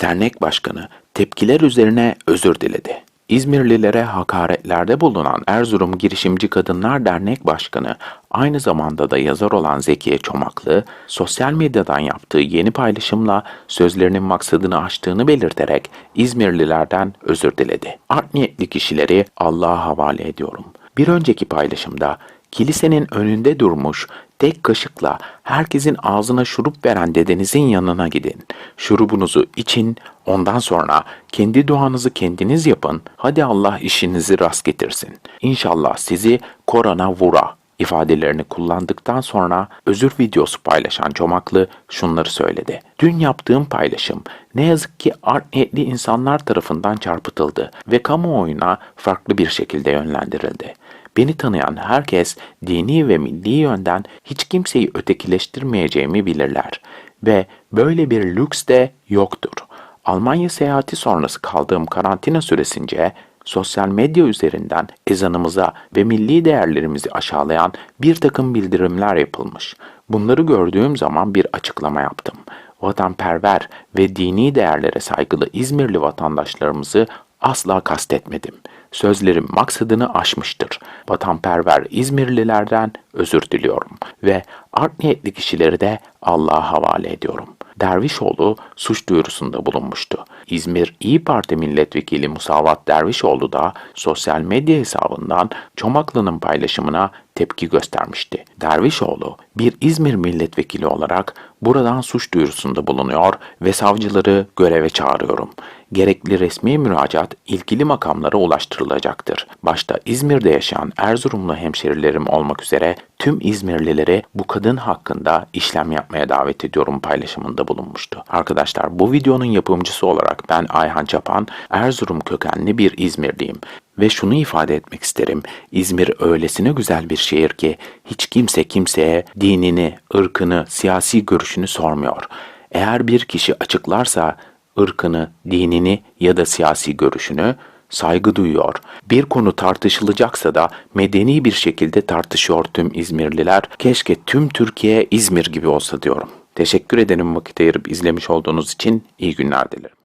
dernek başkanı tepkiler üzerine özür diledi. İzmirlilere hakaretlerde bulunan Erzurum Girişimci Kadınlar Dernek Başkanı, aynı zamanda da yazar olan Zekiye Çomaklı, sosyal medyadan yaptığı yeni paylaşımla sözlerinin maksadını aştığını belirterek İzmirlilerden özür diledi. Art niyetli kişileri Allah'a havale ediyorum. Bir önceki paylaşımda kilisenin önünde durmuş tek kaşıkla herkesin ağzına şurup veren dedenizin yanına gidin. Şurubunuzu için, ondan sonra kendi duanızı kendiniz yapın. Hadi Allah işinizi rast getirsin. İnşallah sizi korona vura ifadelerini kullandıktan sonra özür videosu paylaşan Çomaklı şunları söyledi. Dün yaptığım paylaşım ne yazık ki art niyetli insanlar tarafından çarpıtıldı ve kamuoyuna farklı bir şekilde yönlendirildi. Beni tanıyan herkes dini ve milli yönden hiç kimseyi ötekileştirmeyeceğimi bilirler ve böyle bir lüks de yoktur. Almanya seyahati sonrası kaldığım karantina süresince sosyal medya üzerinden ezanımıza ve milli değerlerimizi aşağılayan bir takım bildirimler yapılmış. Bunları gördüğüm zaman bir açıklama yaptım. Vatanperver ve dini değerlere saygılı İzmirli vatandaşlarımızı asla kastetmedim. Sözlerim maksadını aşmıştır. Vatanperver İzmirlilerden özür diliyorum ve art niyetli kişileri de Allah'a havale ediyorum. Dervişoğlu suç duyurusunda bulunmuştu. İzmir İyi Parti Milletvekili Musavat Dervişoğlu da sosyal medya hesabından Çomaklı'nın paylaşımına tepki göstermişti. Dervişoğlu bir İzmir milletvekili olarak buradan suç duyurusunda bulunuyor ve savcıları göreve çağırıyorum. Gerekli resmi müracaat ilgili makamlara ulaştırılacaktır. Başta İzmir'de yaşayan Erzurumlu hemşerilerim olmak üzere tüm İzmirlileri bu kadın hakkında işlem yapmaya davet ediyorum paylaşımında bulunmuştu. Arkadaşlar bu videonun yapımcısı olarak ben Ayhan Çapan, Erzurum kökenli bir İzmirliyim ve şunu ifade etmek isterim. İzmir öylesine güzel bir şehir ki hiç kimse kimseye dinini, ırkını, siyasi görüşünü sormuyor. Eğer bir kişi açıklarsa ırkını, dinini ya da siyasi görüşünü saygı duyuyor. Bir konu tartışılacaksa da medeni bir şekilde tartışıyor tüm İzmirliler. Keşke tüm Türkiye İzmir gibi olsa diyorum. Teşekkür ederim vakit ayırıp izlemiş olduğunuz için iyi günler dilerim.